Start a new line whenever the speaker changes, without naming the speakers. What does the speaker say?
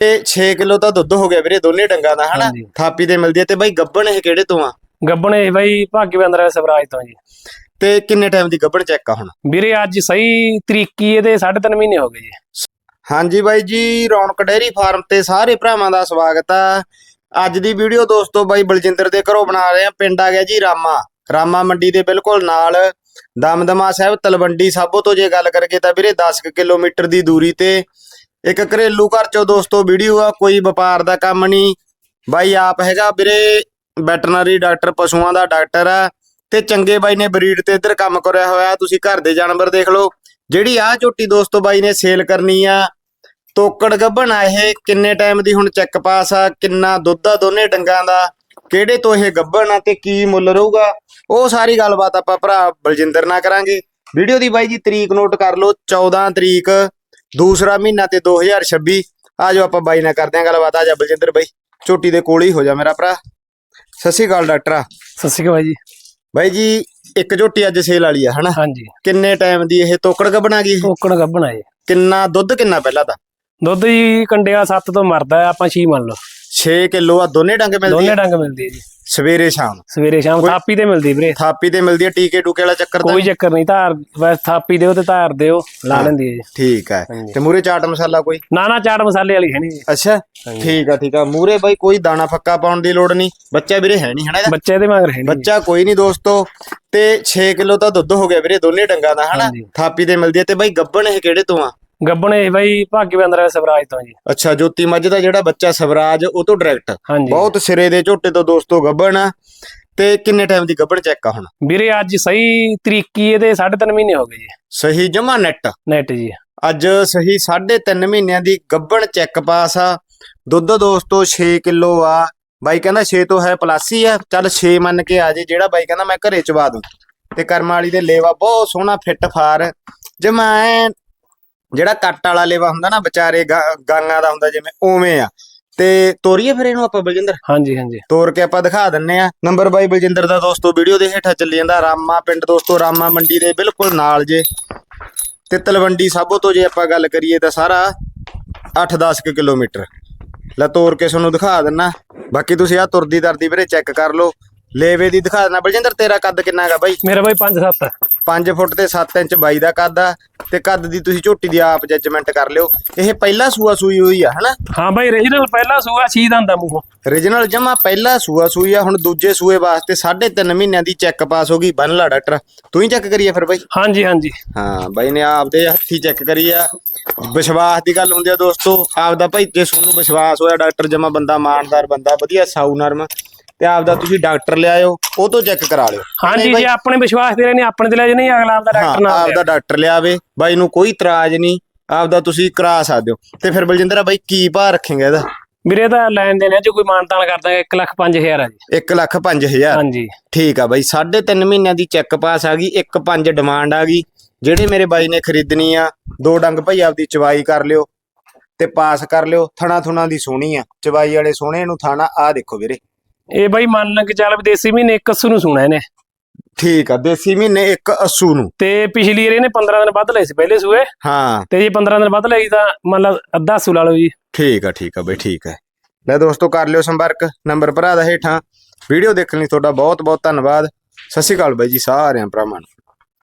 ਤੇ 6 ਕਿਲੋ ਤਾਂ ਦੁੱਧ ਹੋ ਗਿਆ ਵੀਰੇ ਦੋਨੇ ਡੰਗਾਂ ਦਾ ਹਨਾ?
ਹਾਂਜੀ।
ਥਾਪੀ ਤੇ ਮਿਲਦੀ ਹੈ ਤੇ ਬਾਈ ਗੱਬਣ ਇਹ ਕਿਹੜੇ ਤੋਂ ਆ?
ਗੱਬਣੇ ਬਾਈ ਭਾਗਯਵੰਦ ਰਾਏ ਸਵਰਾਜ ਤੋਂ ਜੀ।
ਤੇ ਕਿੰਨੇ ਟਾਈਮ ਦੀ ਗੱਬਣ ਚੈੱਕ ਆ ਹੁਣ?
ਵੀਰੇ ਅੱਜ ਸਹੀ ਤਰੀਕੀ ਇਹਦੇ 3.5 ਮਹੀਨੇ ਹੋ ਗਏ ਜੀ।
ਹਾਂਜੀ ਬਾਈ ਜੀ ਰੌਣਕ ਡੇਅਰੀ ਫਾਰਮ ਤੇ ਸਾਰੇ ਭਰਾਵਾਂ ਦਾ ਸਵਾਗਤ ਆ। ਅੱਜ ਦੀ ਵੀਡੀਓ ਦੋਸਤੋ ਬਾਈ ਬਲਜਿੰਦਰ ਦੇ ਘਰੋਂ ਬਣਾ ਰਹੇ ਆ ਪਿੰਡ ਆ ਗਿਆ ਜੀ ਰਾਮਾ। ਰਾਮਾ ਮੰਡੀ ਦੇ ਬਿਲਕੁਲ ਨਾਲ ਦਮਦਮਾ ਸਾਹਿਬ ਤਲਵੰਡੀ ਸਾਬੋ ਤੋਂ ਜੇ ਗੱਲ ਕਰਗੇ ਤਾਂ ਵੀਰੇ 10 ਕੁ ਕਿਲੋਮੀਟਰ ਦੀ ਦੂਰੀ ਤੇ ਇੱਕ ਘਰੇਲੂ ਘਰ ਚੋਂ ਦੋਸਤੋ, ਵੀਡੀਓ ਆ, ਕੋਈ ਵਪਾਰ ਦਾ ਕੰਮ ਨਹੀਂ। ਬਾਈ ਆਪ ਹੈਗਾ ਵੀਰੇ ਵੈਟਰਨਰੀ ਡਾਕਟਰ, ਪਸ਼ੂਆਂ ਦਾ ਡਾਕਟਰ ਆ। ਤੇ ਚੰਗੇ ਬਾਈ ਨੇ ਬਰੀਡ ਤੇ ਇੱਧਰ ਕੰਮ ਕਰਿਆ ਹੋਇਆ, ਤੁਸੀਂ ਘਰ ਦੇ ਜਾਨਵਰ ਦੇਖ ਲਓ। ਜਿਹੜੀ ਆ ਝੋਟੀ ਦੋਸਤੋ ਬਾਈ ਨੇ ਸੇਲ ਕਰਨੀ ਆ, ਤੋਕੜ ਗੱਭਣ ਆ ਇਹ, ਕਿੰਨੇ ਟਾਈਮ ਦੀ ਹੁਣ ਚੈੱਕ ਪਾਸ ਆ, ਕਿੰਨਾ ਦੁੱਧ ਆ ਦੋਨੇ ਡੰਗਾਂ ਦਾ, ਕਿਹੜੇ ਤੋਂ ਇਹ ਗੱਭਣ ਆ ਤੇ ਕੀ ਮੁੱਲ ਰਹੂਗਾ, ਉਹ ਸਾਰੀ ਗੱਲਬਾਤ ਆਪਾਂ ਭਰਾ ਬਲਜਿੰਦਰ ਨਾਲ ਕਰਾਂਗੇ। ਵੀਡੀਓ ਦੀ ਬਾਈ ਜੀ ਤਰੀਕ ਨੋਟ ਕਰ ਲਓ 14 ਤਰੀਕ ਦੂਸਰਾ ਮਹੀਨਾ ਤੇ 2026 ਆ ਜਾਓ ਆਪਾਂ ਬਾਈ ਨਾਲ ਕਰਦੇ ਆਂ ਗੱਲਬਾਤ। ਆ ਜਾ ਬਲਜਿੰਦਰ ਬਾਈ ਝੋਟੀ ਦੇ ਕੋਲ ਹੀ ਹੋ ਜਾ ਮੇਰਾ ਭਰਾ। ਸਤਿ ਸ਼੍ਰੀ ਅਕਾਲ ਡਾਕਟਰਾ।
ਸਤਿ ਸ਼੍ਰੀ ਅਕਾਲ ਜੀ।
ਬਾਈ ਜੀ ਇੱਕ ਝੋਟੀ ਅੱਜ ਸੇਲ ਵਾਲੀ ਆ ਹਨਾ?
ਹਾਂਜੀ।
ਕਿੰਨੇ ਟਾਈਮ ਦੀ ਇਹ ਤੋਕੜ ਗੱਭਣਾ ਗਈ?
ਟੋਕਣ ਗੱਬਣਾ ਜੀ।
ਕਿੰਨਾ ਦੁੱਧ ਕਿੰਨਾ ਪਹਿਲਾਂ ਦਾ?
ਦੁੱਧ ਜੀ ਕੰਡਿਆ 7 ਤੋਂ ਮਰਦਾ ਆਪਾਂ 6 ਮੰਨ ਲਓ।
6 ਕਿਲੋ ਆ ਦੋਨੇ ਡੰਗ ਮਿਲਦੀ
ਦੋਨੇ
ਆ
ਡੰਗ ਮਿਲਦੀ ਹੈ ਜੀ।
ਸਵੇਰੇ ਸ਼ਾਮ
ਸਵੇਰੇ ਸ਼ਾਮ ਥਾਪੀ ਤੇ ਮਿਲਦੀ ਵੀਰੇ।
ਥਾਪੀ ਤੇ ਮਿਲਦੀ ਹੈ ਟੀਕੇ ਟੂਕੇ ਵਾਲਾ ਚੱਕਰ ਤਾਂ
ਕੋਈ ਚੱਕਰ ਨਹੀਂ ਧਾਰ ਬਸ ਥਾਪੀ ਦਿਓ ਤੇ ਧਾਰ ਦਿਓ ਲਾ ਲੈਂਦੀ ਹੈ ਜੀ।
ਠੀਕ ਹੈ। ਤੇ ਮੂਰੇ ਚਾਟ ਮਸਾਲਾ ਕੋਈ?
ਨਾ ਨਾ ਚਾਟ ਮਸਾਲੇ ਵਾਲੀ ਹੈ ਨਹੀਂ ਜੀ।
ਅੱਛਾ। ਠੀਕ ਆ ਠੀਕ ਆ। ਮੂਰੇ ਬਾਈ ਕੋਈ ਦਾਣਾ ਫੱਕਾ ਪਾਉਣ ਦੀ ਲੋੜ ਨਹੀਂ। ਬੱਚਾ ਵੀਰੇ ਹੈ ਨਹੀਂ ਹਨਾ ਇਹਦਾ?
ਬੱਚੇ ਦੇ ਮਗਰ ਹੈ ਨਹੀਂ।
ਬੱਚਾ ਕੋਈ ਨਹੀਂ ਦੋਸਤੋ। ਤੇ 6 ਕਿਲੋ ਤਾਂ ਦੁੱਧ ਹੋ ਗਿਆ ਵੀਰੇ ਦੋਨੇ ਡੰਗਾਂ ਦਾ ਹਨਾ। ਥਾਪੀ ਤੇ ਮਿਲਦੀ ਹੈ। ਤੇ ਬਾਈ ਗੱਬਣ ਇਹ ਕਿਹੜੇ ਤੋਂ ਆ?
ਗੱਬਣੇ ਬਾਈ ਭਾਗਯਵੰਦ ਰਾਏ ਸਵਰਾਜ ਤੋਂ ਜੀ।
ਅੱਛਾ ਜੋਤੀ ਮੱਝ ਦਾ ਜਿਹੜਾ ਬੱਚਾ ਸਵਰਾਜ ਉਹ ਤੋਂ ਡਾਇਰੈਕਟ
ਹਾਂਜੀ।
ਬਹੁਤ ਸਿਰੇ ਦੇ ਝੋਟੇ ਤੋਂ ਦੋਸਤੋ ਗੱਬਣ ਆ। ਤੇ ਕਿੰਨੇ ਟਾਈਮ ਦੀ ਗੱਬਣ ਚੈੱਕ ਆ ਹੁਣ?
ਵੀਰੇ ਅੱਜ ਸਹੀ ਤਰੀਕੀ ਇਹਦੇ 3.5 ਮਹੀਨੇ ਹੋ ਗਏ ਜੀ।
ਸਹੀ ਜਮਾ ਨੈਟ
ਨੈਟ ਜੀ।
ਅੱਜ ਸਹੀ 3.5 ਮਹੀਨਿਆਂ ਦੀ ਗੱਬਣ ਚੈੱਕ ਪਾਸ ਆ। ਦੁੱਧ ਦੋਸਤੋ 6 ਕਿਲੋ ਆ। ਬਾਈ ਕਹਿੰਦਾ 6 ਤੋਂ ਹੈ ਪਲੱਸ ਹੀ ਆ। ਚੱਲ 6 ਮੰਨ ਕੇ ਆ ਜੇ ਜਿਹੜਾ ਬਾਈ ਕਹਿੰਦਾ ਮੈਂ ਘਰੇ ਚਵਾ ਦੂੰ। ਤੇ ਕਰਮ ਵਾਲੀ ਦੇ ਲੇਵਾ ਬਹੁਤ ਸੋਹਣਾ ਫਿੱਟ ਫਾਰ। ਜਮਾ ਐਨ ਜਿਹੜਾ ਕੱਟ ਵਾਲਾ ਲੇਵਾ ਹੁੰਦਾ ਨਾ ਵਿਚਾਰੇ ਗਾਂ- ਗਾਂਆਂ ਦਾ ਹੁੰਦਾ ਜਿਵੇਂ ਉਵੇਂ ਆ। ਤੇ ਤੋਰੀਏ ਫਿਰ ਇਹਨੂੰ ਆਪਾਂ ਬਲਜਿੰਦਰ?
ਹਾਂਜੀ ਹਾਂਜੀ।
ਤੋਰ ਕੇ ਆਪਾਂ ਦਿਖਾ ਦਿੰਨੇ ਆ। ਨੰਬਰ ਬਾਈ ਬਲਜਿੰਦਰ ਦਾ ਦੋਸਤੋ ਵੀਡੀਓ ਦੇ ਹੇਠਾਂ ਚੱਲੀ ਜਾਂਦਾ ਰਾਮਾ ਪਿੰਡ। ਦੋਸਤੋ ਰਾਮਾ ਮੰਡੀ ਦੇ ਬਿਲਕੁਲ ਨਾਲ ਜੇ। ਤੇ ਤਲਵੰਡੀ ਸਾਬੋ ਤੋਂ ਜੇ ਆਪਾਂ ਗੱਲ ਕਰੀਏ ਤਾਂ ਸਾਰਾ 8-10 ਕਿਲੋਮੀਟਰ। ਲੈ ਤੋਰ ਕੇ ਤੁਹਾਨੂੰ ਦਿਖਾ ਦਿੰਨਾ। ਬਾਕੀ ਤੁਸੀਂ ਆ ਤੁਰਦੀ ਦਰਦੀ ਵੀਰੇ ਚੈੱਕ ਕਰ ਲਓ। ਲੇਵੇ ਦੀ ਦਿਖਾ ਦੇਣਾ ਬਲਜਿੰਦਰ ਤੇਰਾ ਕੱਦ ਕਿੰਨਾ ਹੈਗਾ ਬਾਈ?
ਮੇਰਾ ਬਾਈ 5-7
5 ਫੁੱਟ ਤੇ 7 ਇੰਚ ਬਾਈ ਦਾ ਕੱਦ ਆ ਤੇ ਕੱਦ ਦੀ ਤੁਸੀਂ ਝੋਟੀ ਦੀ ਆਪ ਜੱਜਮੈਂਟ ਕਰ ਲਿਓ। ਇਹ ਪਹਿਲਾ ਸੂਆ ਸੂਈ ਹੋਈ ਆ ਹਨਾ?
ਹਾਂ ਬਾਈ ਰੀਜਨਲ ਪਹਿਲਾ ਸੂਆ ਛੀ ਦੰਦਾ ਮੂੰਹੋਂ।
ਰੀਜਨਲ ਜਮਾ ਪਹਿਲਾ ਸੂਆ ਸੂਈ ਆ ਹੁਣ ਦੂਜੇ ਸੂਏ ਵਾਸਤੇ 3.5 ਮਹੀਨਿਆਂ ਦੀ ਚੈੱਕ ਪਾਸ ਹੋ ਗਈ। ਬੰਨ ਲਾ ਡਾਕਟਰ ਤੂੰ ਹੀ ਚੈੱਕ ਕਰੀਏ ਫਿਰ ਬਾਈ?
ਹਾਂਜੀ ਹਾਂਜੀ।
ਹਾਂ ਬਾਈ ਨੇ ਆਪਦੇ ਹੱਥੀ ਚੈੱਕ ਕਰੀ ਆ। ਵਿਸ਼ਵਾਸ ਦੀ ਗੱਲ ਹੁੰਦੀ ਆ ਦੋਸਤੋ ਆਪਦਾ ਭਾਈ ਜੇ ਤੁਹਾਨੂੰ ਵਿਸ਼ਵਾਸ ਹੋਇਆ ਡਾਕਟਰ ਜਮਾ ਬੰਦਾ ਇਮਾਨਦਾਰ ਬੰਦਾ ਵਧੀਆ ਸਾਊ ਨਰਮ। ਤੇ ਆਪਦਾ ਤੁਸੀਂ ਡਾਕਟਰ ਲਿਆਇਓ ਉਹ ਤੋਂ ਚੈੱਕ ਕਰਾ ਲਿਓ।
ਹਾਂਜੀ ਜੇ ਆਪਣੇ ਵਿਸ਼ਵਾਸ ਤੇ ਰਹਿਣੇ ਆਪਣੇ ਤੇ ਲੈ ਜਾਣੀ ਅਗਲਾ ਆਪਦਾ
ਹਾਂ
ਡਾਕਟਰ ਨਾਲ
ਆਪਦਾ ਡਾਕਟਰ ਲਿਆਵੇ ਬਾਈ ਨੂੰ ਕੋਈ ਇਤਰਾਜ਼ ਨਹੀਂ ਆਪਦਾ ਤੁਸੀਂ ਕਰਾ ਸਕਦੇ ਹੋ। ਤੇ ਫਿਰ ਬਲਜਿੰਦਰਾ ਬਾਈ ਕੀ ਭਾਅ ਰੱਖੇਗਾ ਇਹਦਾ?
ਵੀਰੇ ਦਾ ਲੈਣ ਦੇਣ ਚ ਕੋਈ ਮਾਨਤਾਨ ਕਰਦਾ 1 ਲੱਖ 5000 ਆ ਜੀ।
1 ਲੱਖ 5000
ਹਾਂਜੀ।
ਠੀਕ ਆ ਬਾਈ 3.5 ਮਹੀਨਿਆਂ ਦੀ ਚੈੱਕ ਪਾਸ ਆ ਗਈ 1.5 ਡਿਮਾਂਡ ਆ ਗਈ। ਜਿਹੜੇ ਮੇਰੇ ਬਾਈ ਨੇ ਖਰੀਦਣੀ ਆ ਦੋ ਡੰਗ ਭਾਈ ਆਪਦੀ ਚਵਾਈ ਕਰ ਲਿਓ ਤੇ ਪਾਸ ਕਰ ਲਿਓ ਥਣਾ ਥੁਣਾ ਦੀ ਸੋਹਣੀ ਆ। ਚਵਾਈ ਵਾਲੇ ਸੋਹਣੇ ਨੂੰ ਥਾਣਾ ਆ ਦੇਖੋ ਵੀਰੇ।
ਇਹ ਬਾਈ ਮੰਨ ਕੇ ਚੱਲ ਵਿਦੇਸੀ ਮਹੀਨੇ 81 ਨੂੰ ਸੁਣਾ ਇਹਨੇ।
ਠੀਕ ਆ ਦੇਸੀ ਮਹੀਨੇ 1 ਅੱਸੂ ਨੂੰ।
ਤੇ ਪਿਛਲੀ ਵਾਰ ਇਹਨੇ 15 ਦਿਨ ਵੱਧ ਲਏ ਸੀ ਪਹਿਲੇ ਸੂਏ।
ਹਾਂ।
ਤੇ ਜੇ 15 ਦਿਨ ਵੱਧ ਲਈ ਤਾਂ ਮੰਨ ਲਾ ਅੱਧਾ ਸੂ ਲਾ ਲਓ ਜੀ।
ਠੀਕ ਆ ਠੀਕ ਆ ਬਈ ਠੀਕ ਹੈ ਲੈ ਦੋਸਤੋ ਕਰ ਲਿਓ ਸੰਪਰਕ ਨੰਬਰ ਭਰਾ ਦਾ ਹੇਠਾਂ। ਵੀਡੀਓ ਦੇਖਣ ਲਈ ਤੁਹਾਡਾ ਬਹੁਤ ਬਹੁਤ ਧੰਨਵਾਦ। ਸਤਿ ਸ਼੍ਰੀ ਅਕਾਲ ਬਾਈ ਜੀ ਸਾਰਿਆਂ ਭਰਾਵਾਂ ਨੂੰ।